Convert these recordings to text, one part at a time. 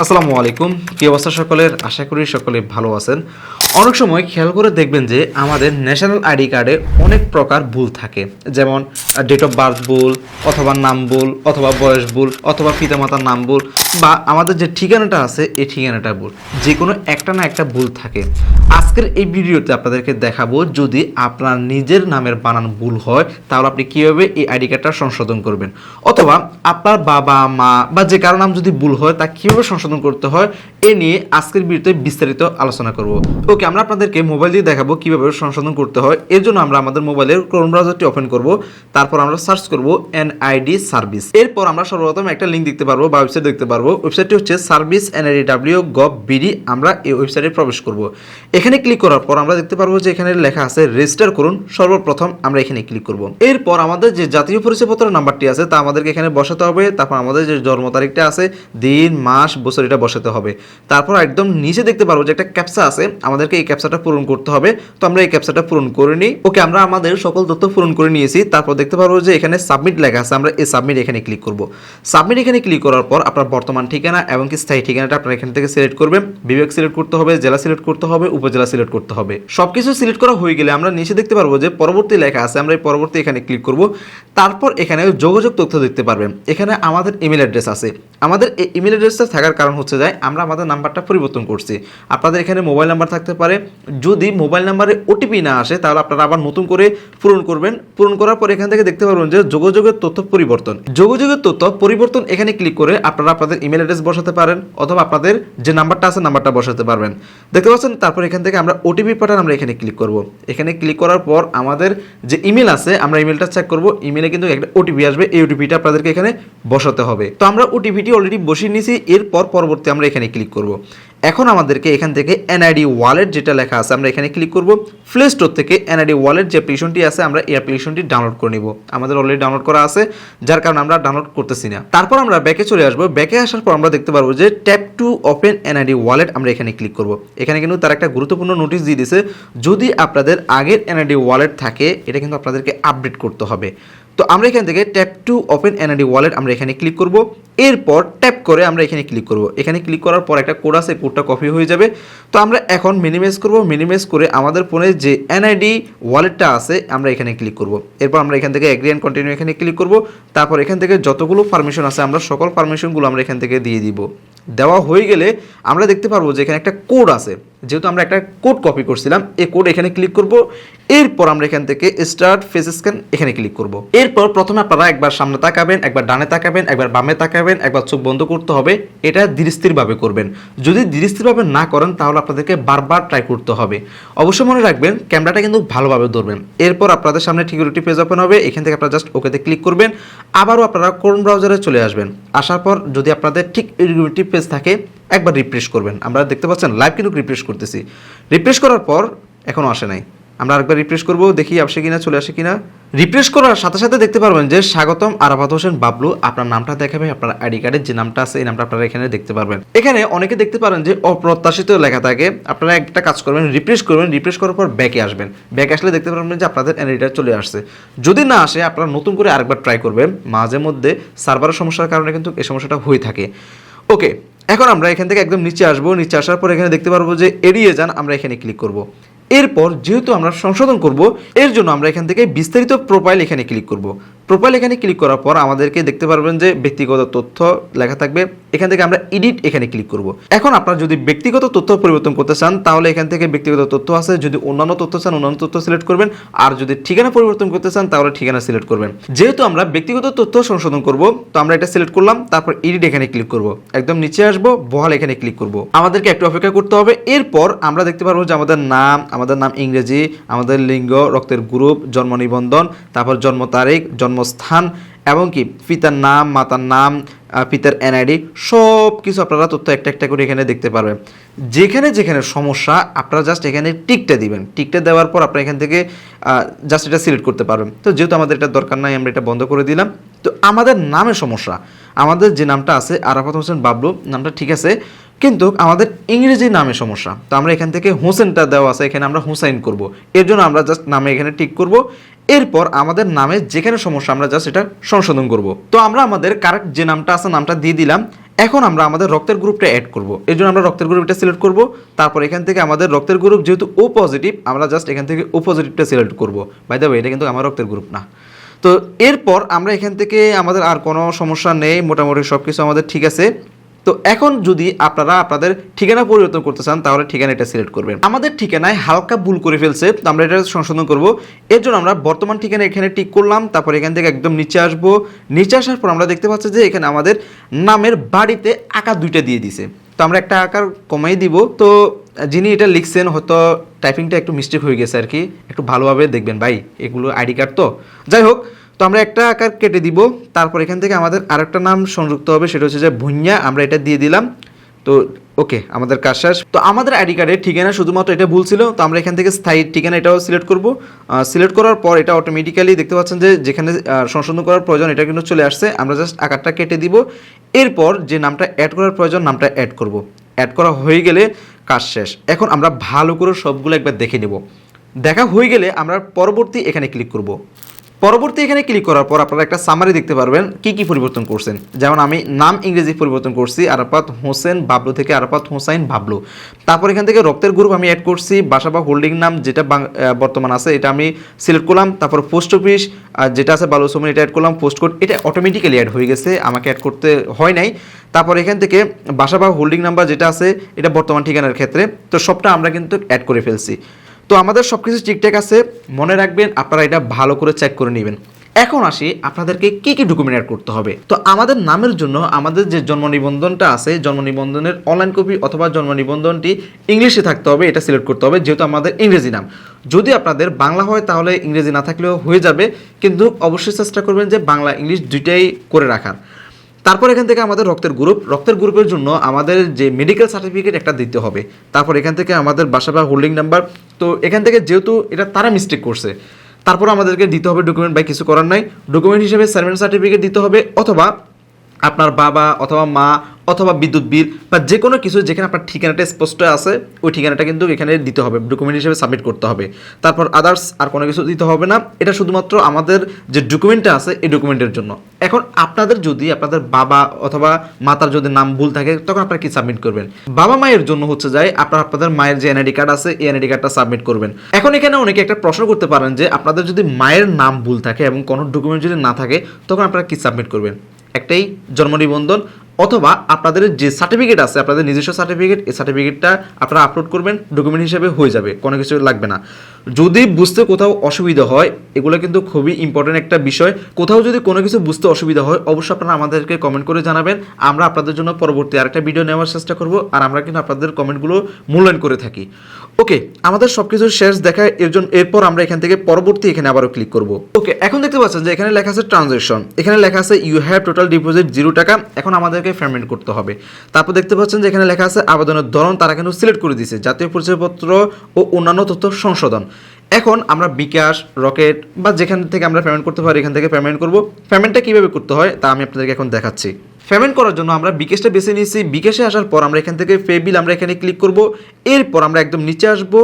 আসসালামু আলাইকুম। কি অবস্থা সকলের? আশা করি সকলে ভালো আছেন। অনেক সময় খেয়াল করে দেখবেন যে আমাদের ন্যাশনাল আইডি কার্ডে অনেক প্রকার ভুল থাকে। যেমন ডেট অফ বার্থ ভুল অথবা নাম ভুল, অথবা বয়স ভুল, অথবা পিতামাতার নাম ভুল, বা আমাদের যে ঠিকানাটা আছে, এই ঠিকানাটা ভুল। যে কোনো একটা না একটা ভুল থাকে। আজকের এই ভিডিওতে আপনাদেরকে দেখাবো যদি আপনার নিজের নামের বানান ভুল হয়, তাহলে আপনি কীভাবে এই আইডি কার্ডটা সংশোধন করবেন? অথবা আপনার বাবা, মা, বা যে কারও নাম যদি ভুল হয়, তা কীভাবে সংশোধন করতে হয়, এ নিয়ে আজকের ভিডিওতে বিস্তারিত আলোচনা করব। ওকে, আমরা আপনাদেরকে মোবাইল দিয়ে দেখাবো কীভাবে সংশোধন করতে হয়। এর জন্য আমরা আমাদের মোবাইলের ক্রোম ব্রাউজারটি ওপেন করব। তারপর আমরা সার্চ করব এনআইডি সার্ভিস। এরপর আমরা সর্বপ্রথম একটা লিঙ্ক দেখতে পারব বা ওয়েবসাইট দেখতে পারব। ওয়েবসাইটটি হচ্ছে service NID W gov BD আমরা এই ওয়েবসাইটে প্রবেশ করব। এখানে ক্লিক করার পর আমরা দেখতে পারব যে এখানে লেখা আছে রেজিস্টার করুন। সর্বপ্রথম আমরা এখানে ক্লিক করব। এরপর আমাদের যে জাতীয় পরিচয়পত্র নাম্বারটি আছে তা আমাদেরকে এখানে বসাতে হবে। তারপর আমাদের যে জন্ম তারিখটা আছে, দিন, মাস, বছর এটা বসাতে হবে। তারপর একদম নিচে দেখতে পারব যে একটা ক্যাপসা আছে। আমাদেরকে এই ক্যাপসাটা পূরণ করতে হবে। তো আমরা এই ক্যাপসাটা পূরণ করে নিই। ওকে, আমরা আমাদের সকল তথ্য পূরণ করে নিয়েছি। তারপর দেখতে পারব যে এখানে সাবমিট লেখা আছে, আমরা এই সাবমিট এখানে ক্লিক করব। সাবমিট এখানে ক্লিক করার পর আপনার বর্তমান ঠিকানা এবং কি স্থায়ী ঠিকানাটা আপনার এখান থেকে সিলেক্ট করবেন। বিভাগ সিলেক্ট করতে হবে, জেলা সিলেক্ট করতে হবে, উপজেলা সিলেক্ট করতে হবে। সবকিছু সিলেক্ট করা হয়ে গেলে আমরা নিচে দেখতে পারব যে পরবর্তী লেখা আছে, আমরা এই পরবর্তী এখানে ক্লিক করব। তারপর এখানে যোগাযোগ তথ্য দেখতে পারবেন। এখানে আমাদের ইমেল অ্যাড্রেস আছে। আমাদের এই ইমেল অ্যাড্রেসটা থাকার কারণ হচ্ছে যে আমরা আমাদের নাম্বারটা পরিবর্তন করছি। আপনাদের এখানে মোবাইল নাম্বার থাকতে পারে। যদি মোবাইল নাম্বারে ওটিপি না আসে, তাহলে আপনারা আবার নতুন করে পূরণ করবেন। পূরণ করার পর এখান থেকে দেখতে পারবেন যে যোগাযোগের তথ্য পরিবর্তন। যোগাযোগের তথ্য পরিবর্তন এখানে ক্লিক করে আপনারা আপনাদের ইমেল অ্যাড্রেস বসাতে পারেন, অথবা আপনাদের যে নাম্বারটা আছে নাম্বারটা বসাতে পারবেন। দেখতে পাচ্ছেন, তারপর এখান থেকে আমরা ওটিপি পাঠান আমরা এখানে ক্লিক করব। এখানে ক্লিক করার পর আমাদের যে ইমেল আছে, আমরা ইমেলটা চেক করব। ইমেলে কিন্তু একটা ওটিপি আসবে, এই ওটিপিটা আপনাদেরকে এখানে বসাতে হবে। তো আমরা ওটিপিটি অলরেডি বসিয়ে নিয়েছি, এরপর পরবর্তী আমরা এখানে ক্লিক করব। এখন আমাদেরকে এখান থেকে এনআইডি ওয়ালেট যেটা লেখা আছে, আমরা এখানে ক্লিক করব। প্লে স্টোর থেকে এনআইডি ওয়ালেট যে অ্যাপ্লিকেশনটি আছে, আমরা এই অ্যাপ্লিকেশনটি ডাউনলোড করে নিব। আমাদের অলরেডি ডাউনলোড করা আছে, যার কারণে আমরা ডাউনলোড করতেছি না। তারপর আমরা ব্যাকে চলে আসব। ব্যাকে আসার পর আমরা দেখতে পারব যে tap to open NID wallet আমরা এখানে ক্লিক করব। এখানে কিন্তু তার একটা গুরুত্বপূর্ণ নোটিশ দিয়ে দিছে, যদি আপনাদের আগের এনআইডি ওয়ালেট থাকে, এটা কিন্তু আপনাদেরকে আপডেট করতে হবে। তো আমরা এখান থেকে tap to open NID wallet আমরা এখানে ক্লিক করব। এরপর ট্যাপ করে আমরা এখানে ক্লিক করব। এখানে ক্লিক করার পর একটা কোড আছে, কোডটা কপি হয়ে যাবে। তো আমরা এখন মিনিমাইজ করব। মিনিমাইজ করে আমাদের ফোনে যে এনআইডি ওয়ালেটটা আছে, আমরা এখানে ক্লিক করব। এরপর আমরা এখান থেকে এগ্রি অ্যান্ড কন্টিনিউ এখানে ক্লিক করব। তারপর এখান থেকে যতগুলো পারমিশন আছে, আমরা সকল পারমিশনগুলো আমরা এখান থেকে দিয়ে দিব। দেওয়া হয়ে গেলে আমরা দেখতে পারব যে এখানে একটা কোড আছে। যেহেতু আমরা একটা কোড কপি করছিলাম, এই কোড এখানে ক্লিক করব। এরপর আমরা এখান থেকে স্টার্ট ফেস স্ক্যান এখানে ক্লিক করব। এরপর প্রথমে আপনারা একবার সামনে তাকাবেন, একবার ডানে তাকাবেন, একবার বামে তাকাবেন, একবার চোখ বন্ধ করতে হবে। এটা ধীরস্থিরভাবে করবেন। যদি ধীরস্থিরভাবে না করেন, তাহলে আপনাদেরকে বারবার ট্রাই করতে হবে। অবশ্যই মনে রাখবেন ক্যামেরাটা কিন্তু ভালোভাবে ধরবেন। এরপর আপনাদের সামনে ঠিকুরিটি পেজ ওপেন হবে। এখান থেকে আপনারা জাস্ট ওকেতে ক্লিক করবেন। আবারও আপনারা কোন ব্রাউজারে চলে আসবেন। আসার পর যদি আপনাদের ঠিক ইউনিটি পেজ থাকে একবার রিফ্রেশ করবেন। আমরা দেখতে পাচ্ছেন লাইভ কিন্তু রিফ্রেশ করতেছি। রিফ্রেশ করার পর এখনও আসে নাই। আমরা আরেকবার রিফ্রেশ করব, দেখি আসে কিনা, চলে আসে কিনা। রিফ্রেশ করার সাথে সাথে দেখতে পারবেন যে স্বাগতম আরাফাত হোসেন বাবলু। আপনার নামটা দেখাবে, আপনার আইডি কার্ডের যে নামটা আছে, এই নামটা আপনারা এখানে দেখতে পারবেন। এখানে অনেকে দেখতে পারেন যে অপ্রত্যাশিত লেখা থাকে। আপনারা একটা কাজ করবেন রিফ্রেশ করবেন রিফ্রেশ করার পর ব্যাকে আসবেন। ব্যাকে আসলে দেখতে পারবেন যে আপনাদের এনআইডিটা চলে আসছে। যদি না আসে, আপনারা নতুন করে আরেকবার ট্রাই করবেন। মাঝে মধ্যে সার্ভারের সমস্যার কারণে কিন্তু এই সমস্যাটা হয়ে থাকে। ওকে এখন আমরা এখান থেকে একদম নিচে আসব, নিচে আসার পর এখানে দেখতে পারব যে এড়িয়ে যান, আমরা এখানে ক্লিক করব। এরপর যেহেতু আমরা সংশোধন করব, এর জন্য আমরা এখান থেকে বিস্তারিত প্রোফাইল এখানে ক্লিক করব। প্রোফাইল এখানে ক্লিক করার পর আমাদেরকে দেখতে পারবেন যে ব্যক্তিগত তথ্য লেখা থাকবে। এখান থেকে আমরা এডিট এখানে ক্লিক করব। এখন আপনার যদি ব্যক্তিগত তথ্য পরিবর্তন করতে চান, তাহলে এখান থেকে ব্যক্তিগত তথ্য আছে। যদি অন্যান্য তথ্য চান, অন্যান্য তথ্য সিলেক্ট করবেন। আর যদি ঠিকানা পরিবর্তন করতে চান, তাহলে ঠিকানা সিলেক্ট করবেন। যেহেতু আমরা ব্যক্তিগত তথ্য সংশোধন করব, তো আমরা এটা সিলেক্ট করলাম, তারপর এডিট এখানে ক্লিক করব। একদম নিচে আসব, বহাল এখানে ক্লিক করব। আমাদেরকে একটু অপেক্ষা করতে হবে। এরপর আমরা দেখতে পারব যে আমাদের নাম আমাদের নাম ইংরেজি, আমাদের লিঙ্গ, রক্তের গ্রুপ, জন্ম নিবন্ধন, তারপর জন্ম তারিখ, জন্মস্থান, এবং কি, পিতার নাম, মাতার নাম পিতার এনআইডি সব কিছু আপনারা তথ্য একটা একটা করে এখানে দেখতে পারবেন। যেখানে যেখানে সমস্যা, আপনারা জাস্ট এখানে টিকটা দিবেন। টিকটা দেওয়ার পর আপনারা এখান থেকে জাস্ট এটা সিলেক্ট করতে পারবেন। তো যেহেতু আমাদের এটা দরকার নাই, আমরা এটা বন্ধ করে দিলাম। তো আমাদের নামে সমস্যা। আমাদের যে নামটা আছে, আরাফাত হোসেন বাবলু, নামটা ঠিক আছে। কিন্তু আমাদের ইংরেজি নামে সমস্যা। তো আমরা এখান থেকে হোসেনটা দেওয়া আছে, এখানে আমরা হুসাইন করব। এর জন্য আমরা জাস্ট নামে এখানে টিক করব। এরপর আমাদের নামে যেখানে সমস্যা আমরা জাস্ট এটা সংশোধন করব। তো আমরা আমাদের কারেক্ট যে নামটা আছে, নামটা দিয়ে দিলাম। এখন আমরা আমাদের রক্তের গ্রুপটা অ্যাড করব। এই জন্য আমরা রক্তের গ্রুপটা সিলেক্ট করব। তারপর এখান থেকে আমাদের রক্তের গ্রুপ যেহেতু ও পজিটিভ আমরা জাস্ট এখান থেকে ও পজিটিভটা সিলেক্ট করব। বাই দ্য ওয়ে এটা কিন্তু আমার রক্তের গ্রুপ না। তো এরপর আমরা এখান থেকে আমাদের আর কোনো সমস্যা নেই। মোটামুটি সব কিছু আমাদের ঠিক আছে। তো এখন যদি আপনারা আপনাদের ঠিকানা পরিবর্তন করতে চান, তাহলে ঠিকানা এটা সিলেক্ট করবেন। আমাদের ঠিকানায় হালকা ভুল করে ফেলছে, তো আমরা এটা সংশোধন করব। এর জন্য আমরা বর্তমান ঠিকানা এখানে টিক করলাম, তারপর এখান থেকে একদম নিচে আসব। নিচে আসার পর আমরা দেখতে পাচ্ছি যে এখানে আমাদের নামের বাড়িতে আঁকা দুইটা দিয়ে দিছে। তো আমরা একটা আকার কমাই দিব। তো যিনি এটা লিখছেন, হয়তো টাইপিংটা একটু মিস্টেক হয়ে গেছে আর কি। একটু ভালোভাবে দেখবেন, ভাই, এগুলো আইডি কার্ড তো। যাই হোক তো আমরা একটা আকার কেটে দিব, তারপর এখান থেকে আমাদের আরেকটা নাম সংযুক্ত হবে, সেটা হচ্ছে যে ভুইয়া, আমরা এটা দিয়ে দিলাম। তো, ওকে, আমাদের কাজ শেষ। তো আমাদের আইডি কার্ডের ঠিকানা শুধুমাত্র এটা ভুল ছিল, তো আমরা এখান থেকে স্থায়ী ঠিকানা এটাও সিলেক্ট করব। সিলেক্ট করার পর এটা অটোমেটিক্যালি দেখতে পাচ্ছেন যে যেখানে সংশোধন করার প্রয়োজন, এটা কিন্তু চলে আসছে। আমরা জাস্ট আকারটা কেটে দিব। এরপর যে নামটা অ্যাড করার প্রয়োজন, নামটা অ্যাড করব। অ্যাড করা হয়ে গেলে কাজ শেষ। এখন আমরা ভালো করে সবগুলো একবার দেখে নেব। দেখা হয়ে গেলে আমরা পরবর্তী এখানে ক্লিক করব। পরবর্তী এখানে ক্লিক করার পর আপনারা একটা সামারি দেখতে পারবেন কি কি পরিবর্তন করছেন। যেমন আমি নাম ইংরেজি পরিবর্তন করছি, আরাফাত হোসেন বাবলু থেকে আরাফাত হোসাইন বাবলু। তারপর এখান থেকে রক্তের গ্রুপ আমি অ্যাড করছি, বাসা বা হোল্ডিং নাম যেটা বর্তমান আছে, এটা আমি সিলেক্ট করলাম, তারপর পোস্ট অফিস যেটা আছে বালু সোমেন এটা অ্যাড করলাম পোস্ট কোড এটা অটোমেটিক্যালি অ্যাড হয়ে গেছে, আমাকে অ্যাড করতে হয় নাই। তারপর এখান থেকে বাসা বা হোল্ডিং নাম্বার যেটা আছে, এটা বর্তমান ঠিকানার ক্ষেত্রে, তো সবটা আমরা কিন্তু অ্যাড করে ফেলছি। তো আমাদের সব কিছু ঠিকঠাক আছে, মনে রাখবেন আপনারা এটা ভালো করে চেক করে নেবেন। এখন আসি আপনাদেরকে কি কি ডকুমেন্ট অ্যাড করতে হবে। তো আমাদের নামের জন্য আমাদের যে জন্ম নিবন্ধনটা আছে, জন্ম নিবন্ধনের অনলাইন কপি অথবা জন্ম নিবন্ধনটি ইংলিশে থাকতে হবে, এটা সিলেক্ট করতে হবে, যেহেতু আমাদের ইংরেজি নাম। যদি আপনাদের বাংলা হয় তাহলে ইংরেজি না থাকলেও হয়ে যাবে, কিন্তু অবশ্যই চেষ্টা করবেন যে বাংলা ইংলিশ দুইটাই করে রাখার। তারপর এখান থেকে আমাদের রক্তের গ্রুপ রক্তের গ্রুপের জন্য আমাদের যে মেডিকেল সার্টিফিকেট একটা দিতে হবে। তারপর এখান থেকে আমাদের বাসা বা হোল্ডিং নাম্বার তো এখান থেকে যেহেতু এটা তারা মিস্টেক করছে, তারপর আমাদেরকে দিতে হবে ডকুমেন্ট বা কিছু করার নাই। ডকুমেন্ট হিসেবে সার্ভেন্ট সার্টিফিকেট দিতে হবে, অথবা আপনার বাবা অথবা মা অথবা বিদ্যুৎ বিল বা যে কোনো কিছু যেখানে আপনার ঠিকানাটা স্পষ্ট আছে, ওই ঠিকানাটা কিন্তু এখানে দিতে হবে ডকুমেন্ট হিসেবে সাবমিট করতে হবে। তারপর আদার্স আর কোনো কিছু দিতে হবে না। এটা শুধুমাত্র আমাদের যে ডকুমেন্টটা আছে, এই ডকুমেন্টের জন্য। এখন আপনাদের যদি আপনাদের বাবা অথবা মাতার যদি নাম ভুল থাকে, তখন আপনারা কি সাবমিট করবেন? বাবা মায়ের জন্য হচ্ছে যায়, আপনার আপনাদের মায়ের যে এনআইডি কার্ড আছে, এই এনআইডি কার্ডটা সাবমিট করবেন। এখন এখানে অনেকে একটা প্রশ্ন করতে পারেন যে, আপনাদের যদি মায়ের নাম ভুল থাকে এবং কোনো ডকুমেন্ট যদি না থাকে, তখন আপনারা কি সাবমিট করবেন? একটাই জন্ম নিবন্ধন অথবা আপনাদের যে সার্টিফিকেট আছে, আপনাদের নিজস্ব সার্টিফিকেট এই সার্টিফিকেটটা আপনারা আপলোড করবেন ডকুমেন্ট হিসেবে হয়ে যাবে, কোনো কিছু লাগবে না। যদি বুঝতে কোথাও অসুবিধা হয়, এগুলো কিন্তু খুবই ইম্পর্টেন্ট একটা বিষয়। কোথাও যদি কোনো কিছু বুঝতে অসুবিধা হয়, অবশ্যই আপনারা আমাদেরকে কমেন্ট করে জানাবেন। আমরা আপনাদের জন্য পরবর্তী আরেকটা ভিডিও নেওয়ার চেষ্টা করব, আর আমরা কিন্তু আপনাদের কমেন্টগুলো মূল্যায়ন করে থাকি। ওকে, আমাদের সব কিছু শেষ দেখা এর জন্য এরপর আমরা এখান থেকে পরবর্তী এখানে আবারও ক্লিক করব। ওকে, এখন দেখতে পাচ্ছেন যে এখানে লেখা আছে ট্রানজেকশন এখানে লেখা আছে you have total deposit zero টাকা। এখন আমাদেরকে পেমেন্ট করতে হবে। তারপর দেখতে পাচ্ছেন যে এখানে লেখা আছে আবেদনের ধরন তারা কিন্তু সিলেক্ট করে দিয়েছে, জাতীয় পরিচয়পত্র ও অন্যান্য তথ্য সংশোধন। এখন আমরা বিকাশ, রকেট বা যেখান থেকে আমরা পেমেন্ট করতে পারি, এখান থেকে পেমেন্ট করব। পেমেন্টটা কীভাবে করতে হয় তা আমি আপনাদেরকে এখন দেখাচ্ছি। পেমেন্ট করার জন্য আমরা বিকেশটা বেছে নিয়েছি। বিকেশে আসার পর আমরা এখান থেকে পে বিল আমরা এখানে ক্লিক করব। এরপর আমরা একদম নিচে আসব।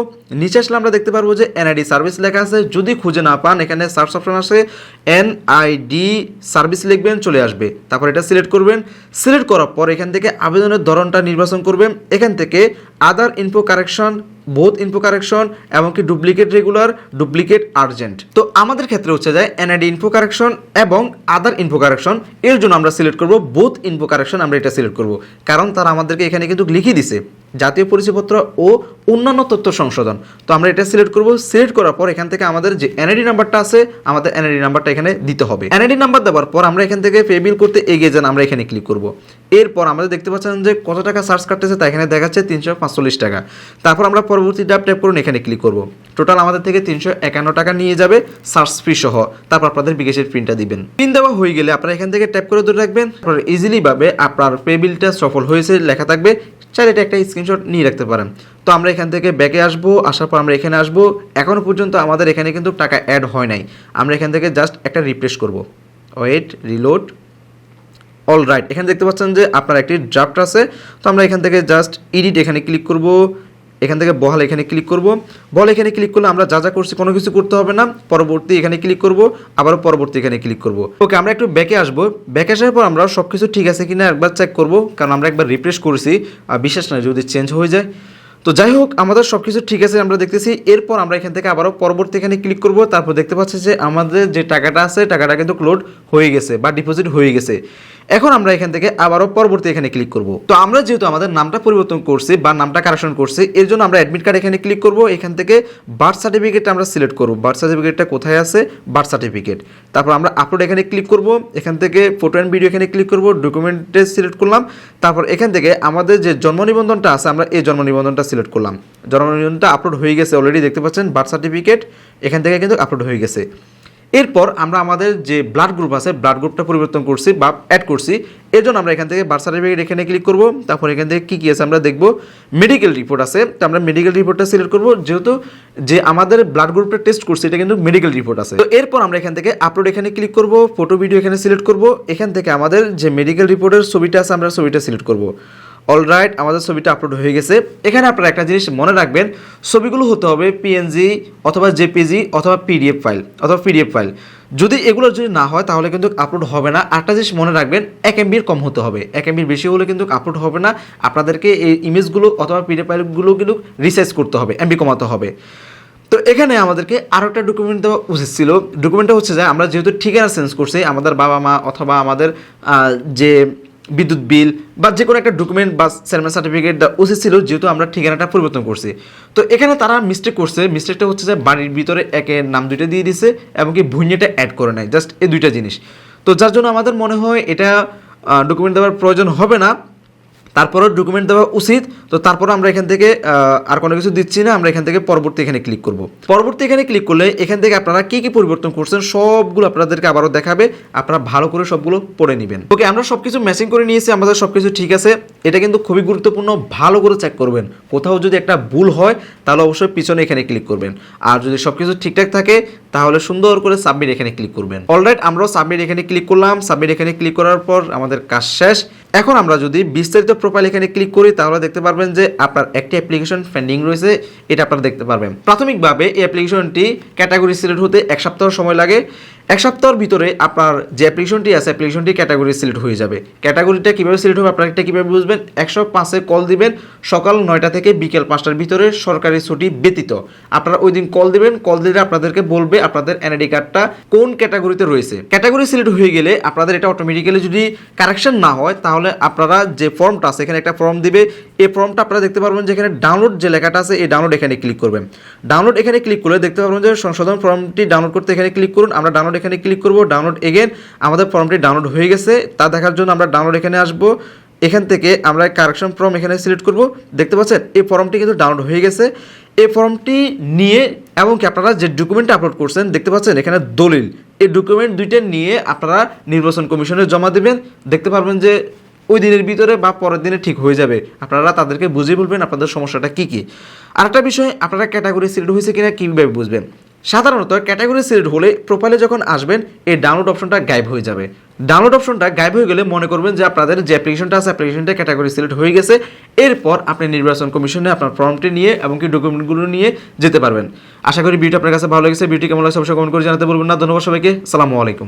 নিচে আসলে আমরা দেখতে পারব যে এনআইডি সার্ভিস লেখা আছে। যদি খুঁজে না পান, এখানে সার্চ অপশন আছে। এনআইডি সার্ভিস লিখবেন, চলে আসবে। তারপর এটা সিলেক্ট করবেন। সিলেক্ট করার পর এখান থেকে আবেদনের ধরনটা নির্বাচন করবেন। এখান থেকে other info correction both info correction এমনকি ডুপ্লিকেট রেগুলার ডুপ্লিকেট আর্জেন্ট তো আমাদের ক্ষেত্রে হচ্ছে যায় এনআইডি ইনফো কারেকশন এবং আদার ইনফো কারেকশন এর জন্য আমরা সিলেক্ট করব বোথ ইনফো কারেকশন আমরা এটা সিলেক্ট করব। কারণ তারা আমাদেরকে এখানে কিন্তু লিখে দিছে। জাতীয় পরিচয়পত্র ও অন্যান্য তথ্য সংশোধন। তো আমরা এটা সিলেক্ট করব। সিলেক্ট করার পর এখান থেকে আমাদের যে এনআইডি নাম্বারটা আছে, আমাদের এনআইডি নাম্বারটা এখানে দিতে হবে। এনআইডি নাম্বার দেওয়ার পর আমরা এখান থেকে পে বিল করতে এগিয়ে যান, আমরা এখানে ক্লিক করব। এরপর আমাদের দেখতে পাচ্ছেন যে কত টাকা সার্চ কাটতেছে তা এখানে দেখাচ্ছে তিনশো পাঁচচল্লিশ টাকা। তারপর আমরা পরবর্তী ডাব ট্যাপ করুন, এখানে ক্লিক করব। টোটাল আমাদের থেকে তিনশো একান্ন টাকা নিয়ে যাবে সার্চ ফি সহ। তারপর আপনাদের বিকাশের প্রিন্টটা দিবেন। প্রিন্ট দেওয়া হয়ে গেলে আপনারা এখান থেকে ট্যাপ করে ধরে রাখবেন। তারপর ইজিলি আপনার পে বিলটা সফল হয়েছে, লেখা থাকবে চাইলে এটা একটা স্ক্রিনশট নিয়ে রাখতে পারেন। তো আমরা এখান থেকে ব্যাকে আসব, আসার পর আমরা এখানে আসব। এখনও পর্যন্ত আমাদের এখানে কিন্তু টাকা অ্যাড হয় নাই। আমরা এখান থেকে জাস্ট একটা রিপ্লেস করব। ওয়েট রিলোড অল রাইট এখানে দেখতে পাচ্ছেন যে আপনার একটি ড্রাফট আছে। তো আমরা এখান থেকে জাস্ট ইডিট এখানে ক্লিক করব। এখান থেকে বহাল এখানে ক্লিক করব। বল এখানে ক্লিক করলে আমরা যা যা করছি কোনো কিছু করতে হবে না। পরবর্তী এখানে ক্লিক করব, আবারও পরবর্তী এখানে ক্লিক করব। ওকে আমরা একটু ব্যাকে আসব। ব্যাকে আসার পর আমরা সব কিছু ঠিক আছে কিনা একবার চেক করব, কারণ আমরা একবার রিফ্রেশ করেছি, আর বিশ্বাস না যদি চেঞ্জ হয়ে যায়। তো যাই হোক, আমাদের সব কিছু ঠিক আছে আমরা দেখতেছি। এরপর আমরা এখান থেকে আবারও পরবর্তী এখানে ক্লিক করব। তারপর দেখতে পাচ্ছি যে আমাদের যে টাকাটা আছে, টাকাটা কিন্তু ক্লোড হয়ে গেছে বা ডিপোজিট হয়ে গেছে। এখন আমরা এখান থেকে আবারও পরবর্তী এখানে ক্লিক করব। তো আমরা যেহেতু আমাদের নামটা পরিবর্তন করছি বা নামটা কারেকশন করছি, এর জন্য আমরা অ্যাডমিট কার্ড এখানে ক্লিক করব। এখান থেকে বার্থ সার্টিফিকেটটা আমরা সিলেক্ট করব। বার্থ সার্টিফিকেটটা কোথায় আছে? বার্থ সার্টিফিকেট তারপর আমরা আপলোড এখানে ক্লিক করব। এখান থেকে ফটো অ্যান্ড ভিডিও এখানে ক্লিক করব। ডকুমেন্টে সিলেক্ট করলাম। তারপর এখান থেকে আমাদের যে জন্ম নিবন্ধনটা আছে, আমরা এই জন্ম নিবন্ধনটা সিলেক্ট করলাম। জন্ম নিবন্ধনটা আপলোড হয়ে গেছে অলরেডি দেখতে পাচ্ছেন? বার্থ সার্টিফিকেট এখান থেকে কিন্তু আপলোড হয়ে গেছে। এরপর আমরা আমাদের যে ব্লাড গ্রুপ আছে ব্লাড গ্রুপটা পরিবর্তন করছি বা অ্যাড করছি এর জন্য আমরা এখান থেকে বার্থ সার্টিফিকেট এখানে ক্লিক করব। তারপর এখান থেকে কী কী আছে আমরা দেখব। মেডিকেল রিপোর্ট আছে, তো আমরা মেডিকেল রিপোর্টটা সিলেক্ট করব। যেহেতু যে আমাদের ব্লাড গ্রুপটা টেস্ট করছি, এটা কিন্তু মেডিকেল রিপোর্ট আছে। তো এরপর আমরা এখান থেকে আপলোড এখানে ক্লিক করব ফটো ভিডিও এখানে সিলেক্ট করব। এখান থেকে আমাদের যে মেডিকেল রিপোর্টের ছবিটা আছে, আমরা ছবিটা সিলেক্ট করব। অলরাইট আমাদের ছবিটা আপলোড হয়ে গেছে। এখানে আপনারা একটা জিনিস মনে রাখবেন, ছবিগুলো হতে হবে পিএনজি অথবা জেপিজি অথবা পিডিএফ ফাইল অথবা পিডিএফ ফাইল যদি এগুলো যদি না হয়, তাহলে কিন্তু আপলোড হবে না। একটা জিনিস মনে রাখবেন, এক এমবির কম হতে হবে। এক এমবির বেশি হলে কিন্তু আপলোড হবে না। আপনাদেরকে এই ইমেজগুলো অথবা পিডিএফ ফাইলগুলো কিন্তু রিসাইজ করতে হবে এমবি কমাতে হবে। তো এখানে আমাদেরকে আরও একটা ডকুমেন্ট দেওয়া উচিত ছিল। ডকুমেন্টটা হচ্ছে যে, আমরা যেহেতু ঠিকানা চেঞ্জ করছি, আমাদের বাবা মা অথবা আমাদের যে বিদ্যুৎ বিল বা যে কোনো একটা ডকুমেন্ট বা সেলমেন্ট সার্টিফিকেট দেওয়া উচিত ছিল, যেহেতু আমরা ঠিকানাটা পরিবর্তন করছি। তো এখানে তারা মিস্টেক করছে। মিস্টেকটা হচ্ছে যে বাড়ির ভিতরে একের নাম দুইটা দিয়ে দিছে এবং কি ভুঁইয়েটা অ্যাড করে নেয় জাস্ট এই দুইটা জিনিস। তো যার জন্য আমাদের মনে হয় এটা ডকুমেন্ট দেওয়ার প্রয়োজন হবে না। তারপরেও ডকুমেন্ট দেওয়া উচিত। তো তারপরে আমরা এখান থেকে আর কোনো কিছু দিচ্ছি না। আমরা এখান থেকে পরবর্তী এখানে ক্লিক করব। পরবর্তী এখানে ক্লিক করলে এখান থেকে আপনারা কি কি পরিবর্তন করছেন সবগুলো আপনাদেরকে আবারও দেখাবে। আপনারা ভালো করে সবগুলো পড়ে নেবেন। ওকে, আমরা সব কিছু ম্যাচিং করে নিয়েছি। আমাদের সব কিছু ঠিক আছে। এটা কিন্তু খুবই গুরুত্বপূর্ণ। ভালো করে চেক করবেন। কোথাও যদি একটা ভুল হয়, তাহলে অবশ্যই পিছনে এখানে ক্লিক করবেন। আর যদি সব কিছু ঠিকঠাক থাকে, তাহলে সুন্দর করে সাবমিট এখানে ক্লিক করবেন। অলরাইট আমরাও সাবমিট এখানে ক্লিক করলাম। সাবমিট এখানে ক্লিক করার পর আমাদের কাজ শেষ। এখন আমরা যদি বিস্তারিত প্রোফাইল এখানে ক্লিক করি, তাহলে দেখতে পারবেন যে আপনার একটি অ্যাপ্লিকেশন পেন্ডিং রয়েছে, এটা আপনারা দেখতে পারবেন। প্রাথমিকভাবে এই অ্যাপ্লিকেশনটি ক্যাটাগরি সিলেক্ট হতে এক সপ্তাহ সময় লাগে। এক সপ্তাহের ভিতরে আপনার যে অ্যাপ্লিকেশনটি আছে অ্যাপ্লিকেশনটি ক্যাটাগরি সিলেক্ট হয়ে যাবে। ক্যাটাগরিটা কীভাবে সিলেক্ট হবে, আপনারা এটা কীভাবে বুঝবেন? একশো পাঁচে কল দিবেন, সকাল নয়টা থেকে বিকেল পাঁচটার ভিতরে সরকারি ছুটি ব্যতীত। আপনারা ওই দিন কল দিবেন কল দিলে আপনাদেরকে বলবে আপনাদের এনআইডি কার্ডটা কোন ক্যাটাগরিতে রয়েছে। ক্যাটাগরি সিলেক্ট হয়ে গেলে আপনাদের এটা অটোমেটিক্যালি যদি কারেকশন না হয়, তাহলে আপনারা যে ফর্মটা আছে, এখানে একটা ফর্ম দিবে। এই ফর্মটা আপনারা দেখতে পারবেন যে এখানে ডাউনলোড যে লেখাটা আছে, এই ডাউনলোড এখানে ক্লিক করবেন। ডাউনলোড এখানে ক্লিক করলে দেখতে পারবেন যে সংশোধন ফর্মটি ডাউনলোড করতে এখানে ক্লিক করুন। আমরা ডাউনলোড এখানে ক্লিক করব ডাউনলোড এগেন আমাদের ফর্মটি ডাউনলোড হয়ে গেছে, তা দেখার জন্য আমরা ডাউনলোড এখানে আসব। এখান থেকে আমরা কারেকশন ফর্ম এখানে সিলেক্ট করব। দেখতে পাচ্ছেন, এই ফর্মটি কিন্তু ডাউনলোড হয়ে গেছে। এই ফর্মটি নিয়ে এমনকি আপনারা যে ডকুমেন্ট আপলোড করছেন, দেখতে পাচ্ছেন এখানে দলিল। এই ডকুমেন্ট দুইটা নিয়ে আপনারা নির্বাচন কমিশনে জমা দেবেন। দেখতে পারবেন যে ওই দিনের ভিতরে বা পরের দিনে ঠিক হয়ে যাবে। আপনারা তাদেরকে বুঝিয়ে বলবেন আপনাদের সমস্যাটা কী কী। আরেকটা বিষয়, আপনারা ক্যাটাগরি সিলেক্ট হয়েছে কিনা কীভাবে বুঝবেন? সাধারণত ক্যাটাগরি সিলেক্ট হলে প্রোফাইলে যখন আসবেন, এই ডাউনলোড অপশনটা গায়েব হয়ে যাবে। ডাউনলোড অপশনটা গায়েব হয়ে গেলে মনে করবেন যে আপনাদের যে অ্যাপ্লিকেশনটা আছে অ্যাপ্লিকেশনটা ক্যাটাগরি সিলেক্ট হয়ে গেছে। এরপর আপনি নির্বাচন কমিশনে আপনার ফর্মটি নিয়ে এবং কি ডকুমেন্টগুলো নিয়ে যেতে পারবেন। আশা করি ভিডিও আপনার কাছে ভালো লেগেছে। ভিডিও কেমন লাগছে অবশ্যই কমেন্ট করে জানাতে বলবেন না। ধন্যবাদ সবাইকে। সালামু আলাইকুম।